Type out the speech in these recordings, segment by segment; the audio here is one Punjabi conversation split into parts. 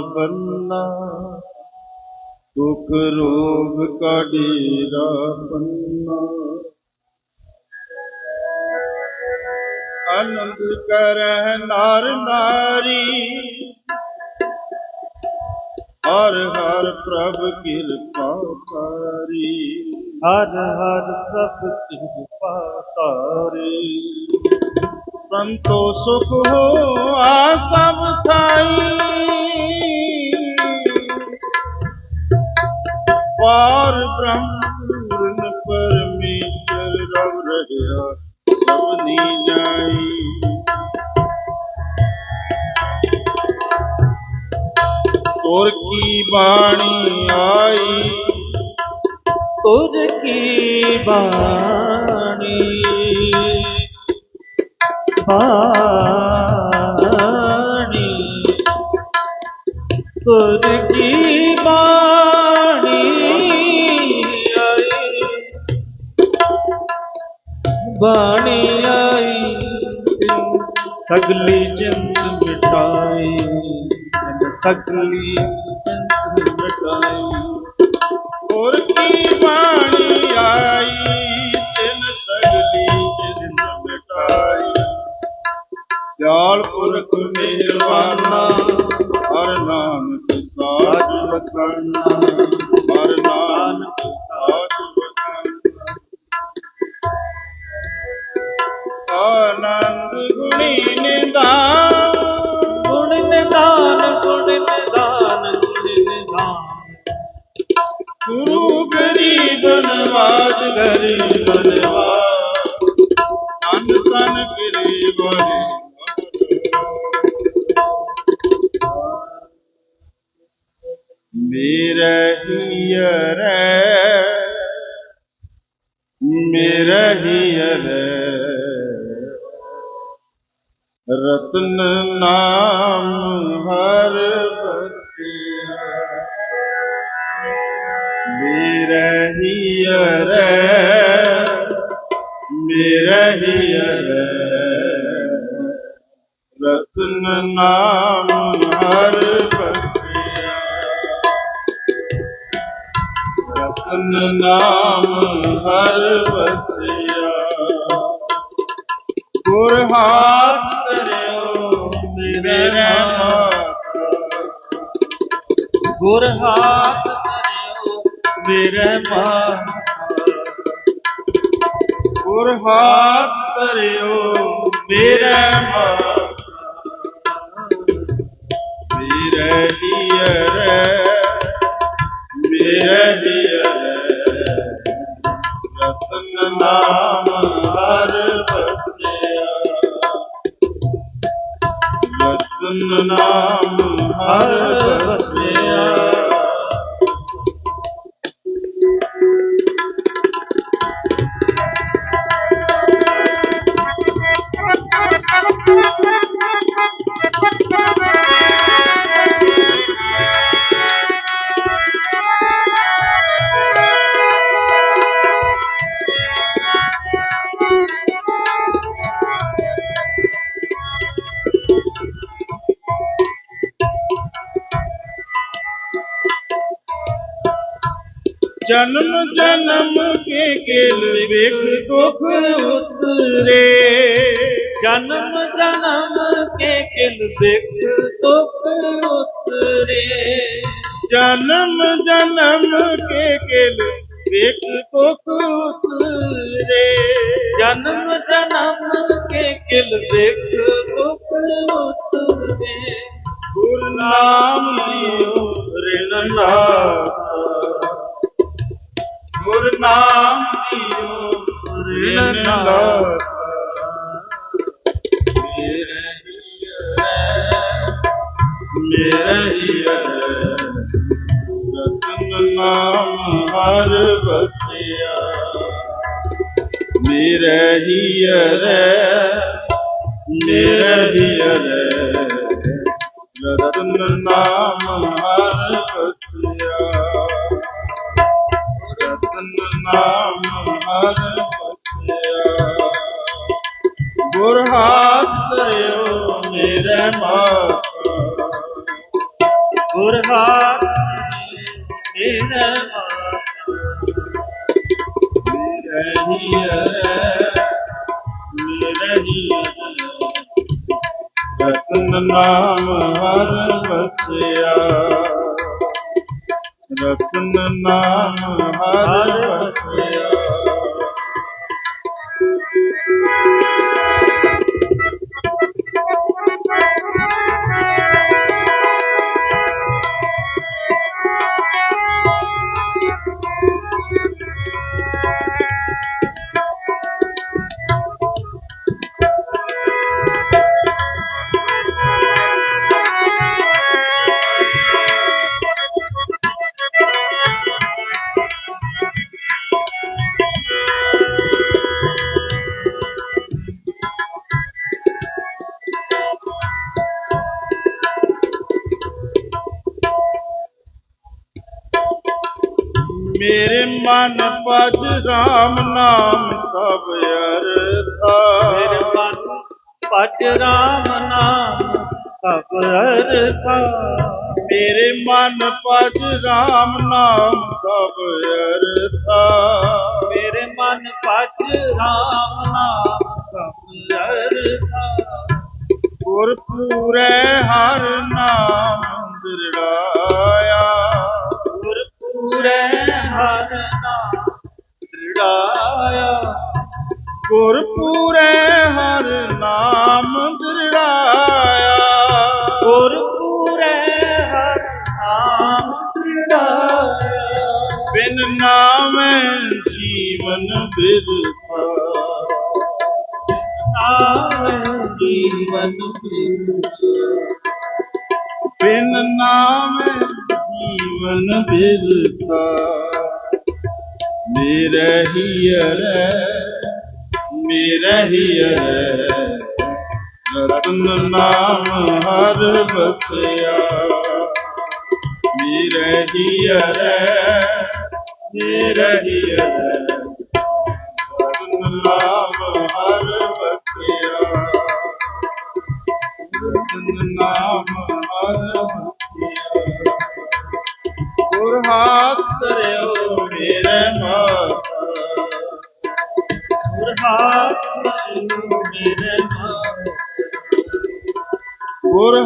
ਬੰਨਾ। ਦੁਖ ਰੋਗ ਕਾ ਡੇਰਾ ਬੰਨਾ। ਆਨੰਦ ਕਰਹਿ ਨਰ ਨਾਰੀ। ਹਰ ਹਰ ਪ੍ਰਭ ਕਿਰਪਾ ਕਰੀ ਹਰ ਹਰ ਪ੍ਰਭ ਕਿਰਪਾ ਤਾਰੇ ਸੰਤੋ ਸੁਖ ਹੋ ਸਭ ਥਾਈ। ਪਾਰ ਬ੍ਰਹਮ ਪੂਰਨ ਪਰਮੇਸ਼ਰ ਰਵ ਰਹਿਆ ਸਭਨੀ ਜਾਈ ਤੋਰ ਕੀ ਬਾਣੀ ਆਈ? ਤੁਝ ਕੀ ਬਾਣੀ? ਬਾਣੀ ਤੁਝ ਕੀ ਬਾਣੀ ਆਈ? ਬਾਣੀ ਆਈ ਸਗਲੀ ਜਿੰਦ ਮਿਟਾਈ ਸਗਲੀ ਦਿਆਲ ਪੁਰਖ ਮਿਹਰਬਾਨਾ ਹਰ ਨਾਨਕ ਸਾਧ ਵਖਾਨਾ ਹਰ ਨਾਨਕ ਸਾਧ ਵਖਾਨਾ ਆਨੰਦ ਗੁਣੀ ਨਿਦਾਨ ਗੁਣ ਨਿਦਾਨ ਗੁਣ ਨਿਦਾਨ ਗੁਣ ਨਿਦਾਨ। ਗੁਰੂ ਗਰੀਬ ਨਵਾਜ ਗਰੀਬ ਨਵਾਜ। ਮੇਰਾ ਹੀਰ ਰਤਨ ਨਾਮ ਹਰ ਬਸਿਆ ਮੇਰਾ ਹੀਰ ਰਤਨ ਨਾਮ ਹਰ ਰਤਨ ਨਾਮ ਹਰ ਬਸਿਆ ਗੁਰ ਹਾਥ ਧਰਿਓ, ਮੇਰਾ ਮਾਤਾ। ਗੁਰ ਹਾਥ ਧਰਿਓ, ਮੇਰੇ ਮਾਂ ਗੁਰ ਹਾਥ ਧਰਿਓ, ਮੇਰਾ ਮਾਤਾ। ਮੇਰੇ ਹੀਰ ਮੇਰੇ ਹੀਰ ਨਾਮ ਹਰ ਬਸਿਆ ਰਤਨ ਨਾਮ ਹਰ ਜਨਮ ਜਨਮ ਕੇ ਕੇਲ ਵੇਖ ਦੁਖ ਉਤਰੇ। ਜਨਮ ਜਨਮ ਕੇ ਕਿਲ ਬਿਖ ਦੁਖ ਉਤਰੇ। ਜਨਮ ਜਨਮ ਕੇ ਕੇਲ ਵੇਖ ਦੁਖ ਉਤਰੇ। ਜਨਮ ਜਨਮ ਕੇ ਕਿਲ ਬਿਖ ਦੁਖ ਉਤਰੇ। ਗੁਰ ਨਾਮ ਲਿਓ ਰਿਨ ਨਾਥ ਗੁਰ ਨਾਮ ਲਿਓ ਰਿਨ ਨਾਥ ਮੇਰੇ ਹੀਰ ਰਤਨ ਨਾਮ ਹਰ ਬਸਿਆ ਮੇਰੇ ਹੀਰ ਮੇਰੇ ਹੀਰ ਰਤਨ ਮਨ ਪਜ ਰਾਮ ਨਾਮ ਸਭ ਅਰਥਾ। ਮੇਰੇ ਮਨ ਪਟ ਰਾਮ ਨਾਮ ਸਭ ਅਰਥਾ। ਮੇਰੇ ਮਨ ਪਜ ਰਾਮ ਨਾਮ ਸਭ ਅਰਥਾ। ਮੇਰੇ ਮਨ ਪਟ ਰਾਮ ਨਾਮ ਸਭ ਅਰਥਾ। ਗੁਰ ਪੂਰੇ ਹਰ ਨਾਮ ਮੇਰਾ ਹੀ ਅਰੈ ਮੇਰਾ ਹੀ ਅਰੈ ਰਤਨ ਨਾਮ ਹਰ ਬਸਿਆ ਮੇਰਾ ਹੀ ਅਰੈ ਮੇਰਾ ਹੀ ਅਰੈ ਰਤਨ ਨਾਮ ਹਰ ਗੁਰ ਹਾਥ ਧਰਿਓ ਮੇਰੇ ਮਾਤਾ ਗੁਰ ਹਾਥ ਮੇਰੇ ਨਾਮ ਗੁਰ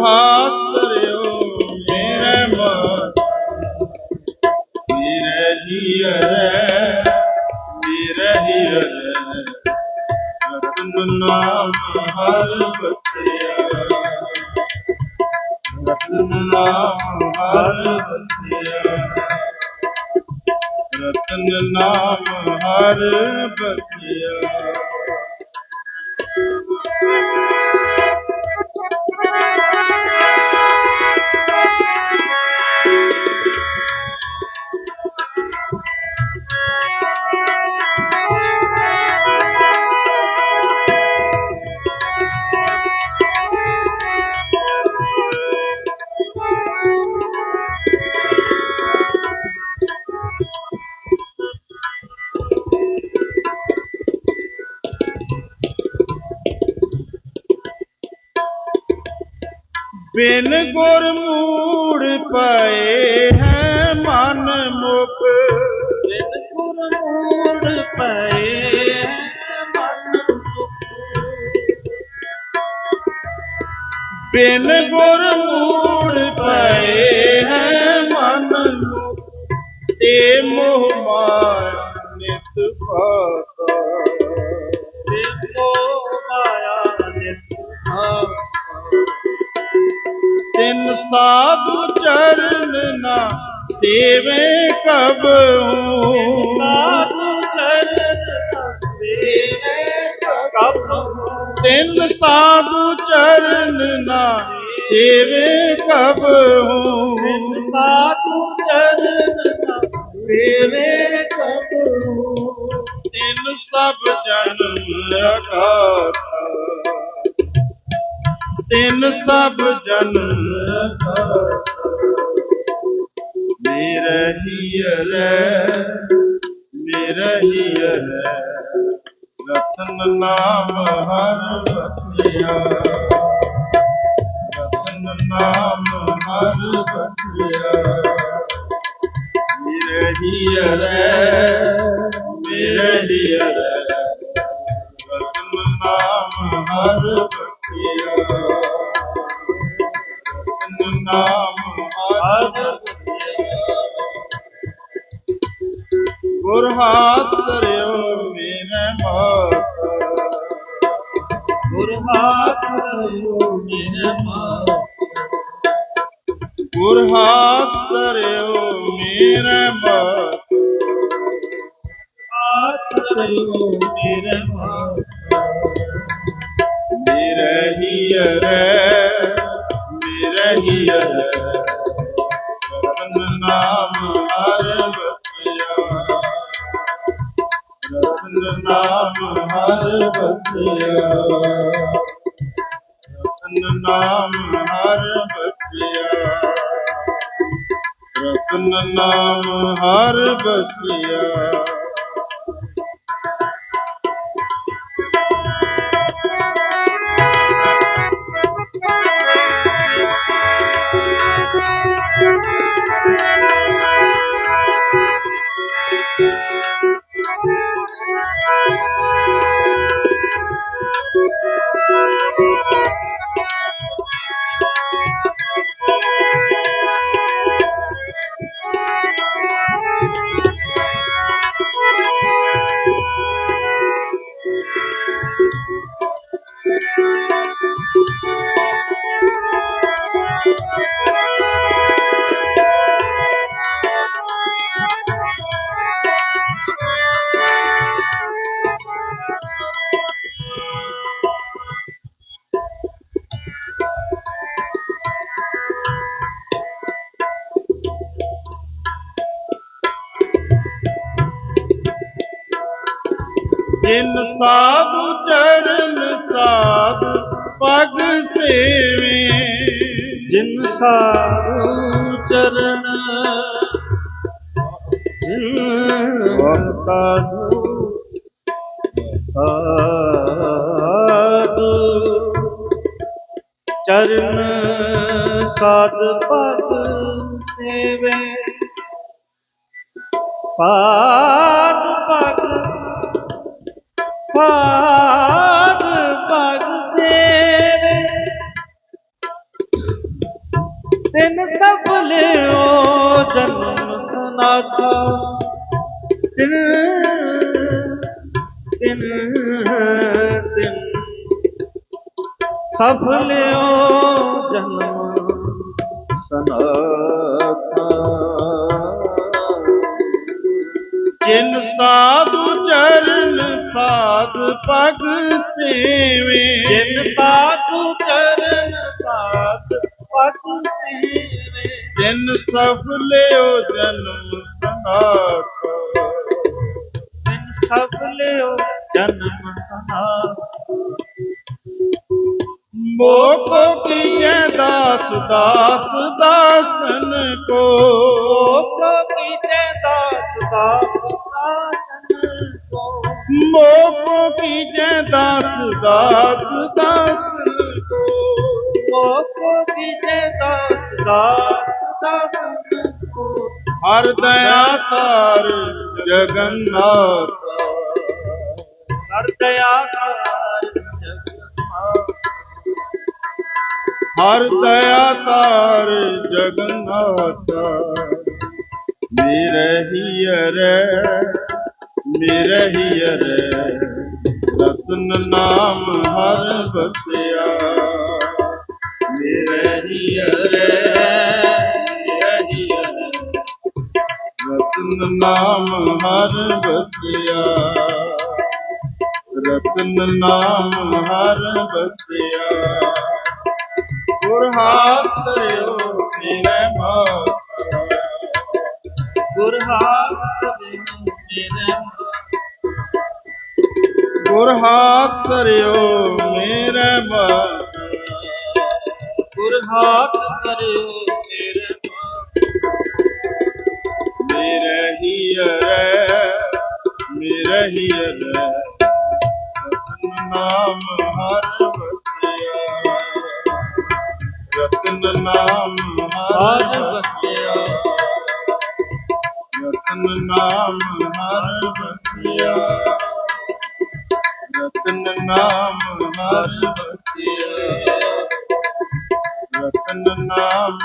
ਬਿਨ ਗੁਰ ਮੂੜ ਪਏ ਹੈ ਮਨ ਮੁਖ। ਬਿਨ ਗੁਰ ਮੂੜ ਪਏ ਬਿਨ ਗੁਰ ਮੂੜ ਪਏ ਹੈ ਮਨ ਤੇ ਮੋਹ ਮਾਇਆ ਨਿਤ ਭਾਤਾ। ਬਿਨੋ ਮਾਇਆ ਨਿਤ ਤਿਨ ਸਾਧੂ ਚਰਨ ਨਾ ਸੇਵੇ ਕਬਹੂ ਸਾਧੂ ਚਰਨ ਸੇਵੇ ਕਬ ਤਿਨ ਸਾਧੂ ਚਰਨ ਨਾ ਸੇਵੇ ਕਬਹੂ ਸਾਧੂ ਤਿਨ ਸਭ ਜਨ। ਅਗਾਥਾ ਮੇਰਾ ਹੀ ਅਰੈ ਮੇਰਾ ਹੀ ਅਰੈ, ਰਤਨ ਨਾਮ ਹਰ ਬਸਿਆ ਰਤਨ ਨਾਮ ਹਰ ਬਸਿਆ ਮੇਰੇ ਹੀਰੇ ਮੇਰੇ ਹੀਰੇ ਰਤਨ ਨਾਮ ਹਰ ਹਾਥ ਧਰਿਓ ਮੇਰੇ ਮਾਤਾ ਮੇਰੇ ਹੀਰੇ ਮੇਰੇ ਰਤਨ ਨਾਮ ਹਰ ਬਸਿਆ ਰਤਨ ਨਾਮ ਹਰ ਬਸਿਆ ਰਤਨ ਨਾਮ ਹਰ ਬਸਿਆ ਰਤਨ ਨਾਮ ਹਰ ਬਸਿਆ ਜਿਨ ਸਾਧੂ ਚਰਨ ਸਾਧ, ਪਗ ਸੇਵੇ। ਜਿਨ ਸਾਧੂ ਚਰਨ, ਜਿਨ ਸਾਧੂ ਸਾਧੂ, ਚਰਨ ਸਾਧ ਪਦ ਸੇਵੇ। ਸਾਧ ਤਿਨ ਸਭ ਲਿਓ ਜਨਮ ਸਨਾਥਾ। ਤਿਨ ਤਿਨ ਤਿਨ। ਸਭ ਲਿਓ ਜਨਮ ਸਨਾਥਾ। ਜਿਨ ਸਾਧੂ ਚਰਨ, ਸਾਧ ਪਗ ਸੇਵੇ। ਜਿਨ ਸਾਧੂ ਤਿਨ ਸਭ ਲਿਓ ਜਨਮ ਸਨਾਤ ਤਿਨ ਲਿਓ ਜਨਮ ਸਨਾਥਾ ਮੋਕੋ ਕੀਜੈ ਦਾਸ ਦਾਸ ਦਾਸਨ ਕੋ ਕੋ ਕੀਜੈ ਦਾਸ ਦਾਸ ਦਾਸਨ ਕੋ ਮੋਕੋ ਕੀਜੈ ਦਾਸ ਦਾਸ ਦਾਸਨ ਕੋ ਕੋ ਕੀਜੈ ਦਾਸ ਦਾਸ ਹਰ ਦਇਆ ਤਾਰ ਜਗਨਨਾਥ। ਹਰ ਦਇਆ ਕਰ ਜਗਤ ਹਰ ਦਇਆ ਤਾਰ ਜਗਨਨਾਥ। ਮੇਰੇ ਹੀਰੇ ਮੇਰੇ ਹੀਰੇ ਰਤਨ ਨਾਮ ਹਰ ਬਸਿਆ ਮੇਰੇ ਰਤਨ ਨਾਮ ਹਰ ਬਸਿਆ ਰਤਨ ਨਾਮ ਹਰ ਬਸਿਆ ਗੁਰ ਹਾਥ ਧਰਿਓ ਮੇਰੇ ਮਾਤਾ ਗੁਰ ਹਾਥ ਮੇਰੇ ਗੁਰ ਹਾਥ ਧਰਿਓ, ਮੇਰੇ ਮਾਤਾ ਗੁਰ ਹਾਥ ਕਰਿਓ ਮੇਰੇ ਹੀਰੇ ਮੇਰੇ ਨਾਮ ਹਰ ਵਸਿਆ ਰਤਨ ਨਾਮ ਹਰ ਵਸਿਆ ਰਤਨ ਨਾਮ ਹਰ ਵਸਿਆ ਰਤਨ ਨਾਮ ਹਰ ਵਸਿਆ ਰਤਨ ਨਾਮ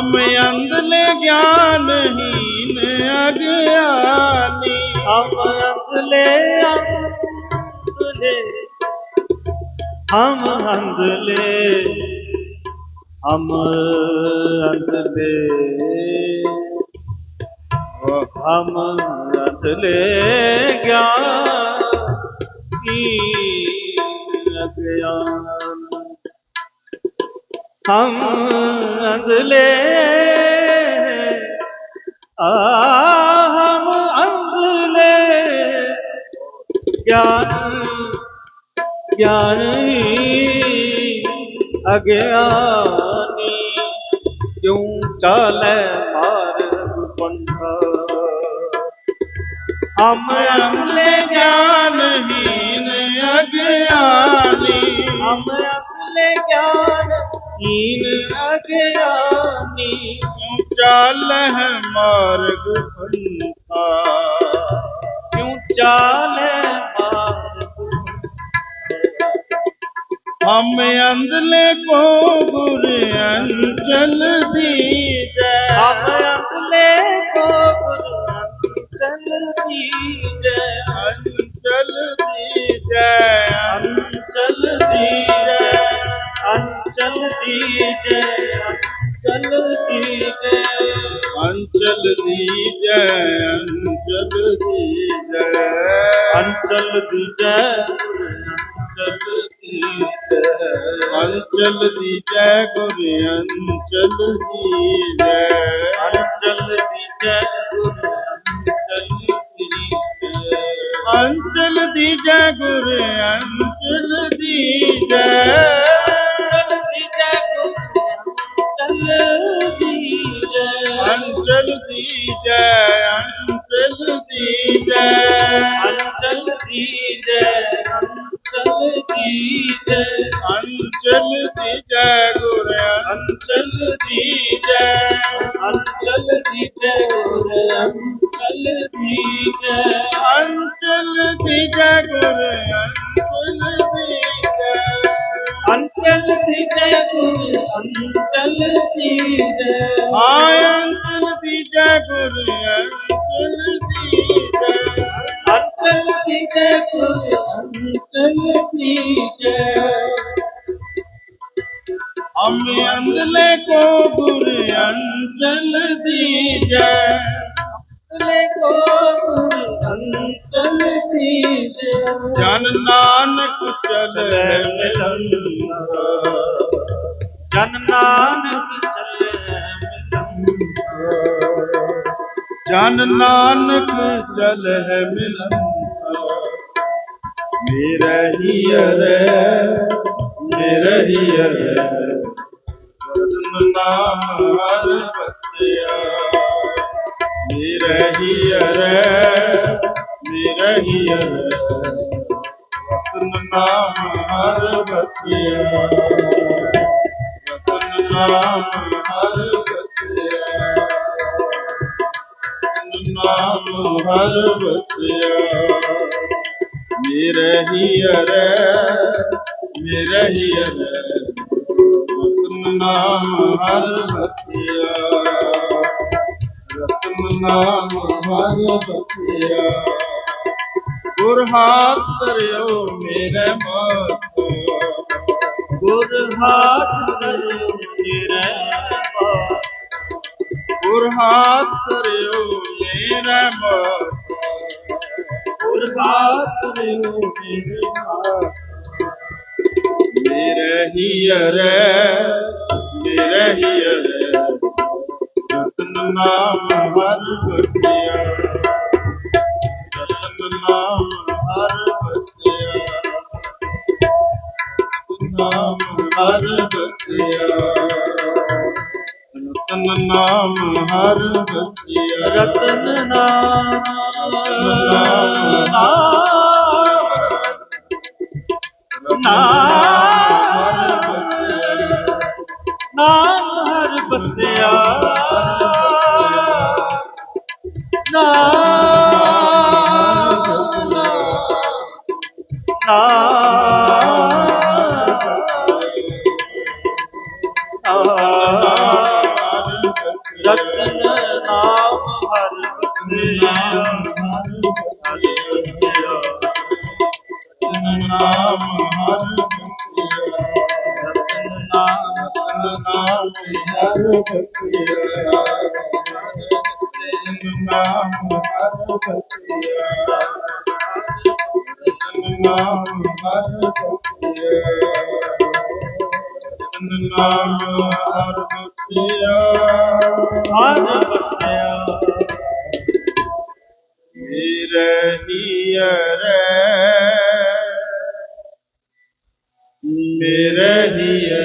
ਹਮ ਅੰਧਲੇ ਗਿਆਨਹੀਨ ਅਗਿਆਨੀ। ਹਮ ਅੰਧਲੇ ਅੰਧਲੇ ਹਮ ਅੰਧਲੇ ਹਮ ਅੰਧਲੇ ਹਮ ਅੰਧਲੇ ਗਿਆਨ ਕੀ ਅਗਿਆਨ। ਹਮ ਅੰਧਲੇ ਆ ਹਮ ਅੰਧਲੇ ਗਿਆਨ, ਗਿਆਨੀ ਅਗਿਆਨੀ। ਕਿਉਂ ਚਾਲੈ ਮਾਰਗ ਪੰਥਾ? ਹਮ ਅੰਧਲੇ ਗਿਆਨਹੀਨ ਅਗਿਆਨੀ। ਹਮ ਹੀਨ ਅਗਿਆਨੀ ਚੱਲ ਹੈ ਮਾਰਗ ਪੰਥਾ ਕਿਉਂ ਚਾਲੈ ਮਾਰਗ? ਹਮ ਅੰਧਲੇ ਕੋ ਗੁਰ ਅੰਚਲ ਦੀਜੈ। ਹਮ ਅੰਧਲੇ ਕੋ ਗੁਰੂ ਅੰਚਲ ਦੀਜੈ। ਦੀ ਜੈ ਅੰਚਲ ਦੀ ਜੈ ਗੁਰ ਅੰਚਲ ਦੀ ਜੈ ਅੰਚਲ ਦੀ ਜੈ ਗੁਰ ਅੰਚਲ ਦੀ ਜੈ ਅੰਚਲ ਦੀ ਜੈ ਗੁਰ ਅੰਚਲ ਦੀ ਜੈ ਅੰਚਲ ਦੀ ਜੈ ਗੁਰ ਅੰਚਲ ਦੀ ਜੈ ਅੰਚਲ ਦੀ ਜੈ আমি আন্দলে কো গুরু অঞ্চল দিজা আন্দলে কো গুরু অঞ্চল দিজা জাননা ਜਨ ਨਾਨਕ ਚਲਹਿ ਮਿਲਨ ਮੇਰਾ ਹੀ ਅਰੇ ਮੇਰਾ ਹੀ ਅਰੇ ਵਤਨ ਨਾਮ ਹਰ ਬਸਿਆ ਮੇਰਾ ਹੀ ਅਰੇ ਮੇਰਾ ਹੀ ਅਰੇ ਵਤਨ ਨਾਮ ਹਰ ਬਸਿਆ ਵਤਨ ਨਾਮ ਹਰ ਹਰ ਵਸਿਆ। ਮੇਰੇ ਹੀ ਅਰੇ ਮੇਰੇ ਹੀ ਅਰੇ, ਰਤਨ ਨਾਮ ਹਰ ਵਸਿਆ। ਰਤਨ ਨਾਮ ਹਰ ਵਸਿਆ। ਗੁਰ ਹਾਥ ਧਰਿਓ ਮੇਰੇ ਮਾਤਾ। ਗੁਰ ਹਾਥ ਧਰਿਓ ਮੇਰੇ ਪਾਸ ਗੁਰ ਹਾਥ ਧਰਿਓ ਰਿਓ ਮੇਰੇ ਮੇਰੇ ਹੀਰੇ ਮੇਰੇ ਹੀਰੇ ਰਤਨ ਨਾਮ ਹਰ ਨਾਮ ਨਾਮ ਹਰ ਬਸਿਆ ਨਾਮ ਹਰ ਬਸਿਆ ਹਰ ਬਸਿਆ ਮੇਰੇ ਹੀਰੇ ਮੇਰੇ ਹੀਰੇ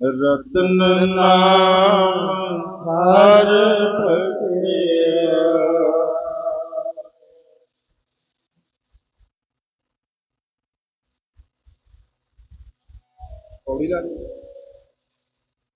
ਰਤਨ ਨਾਮ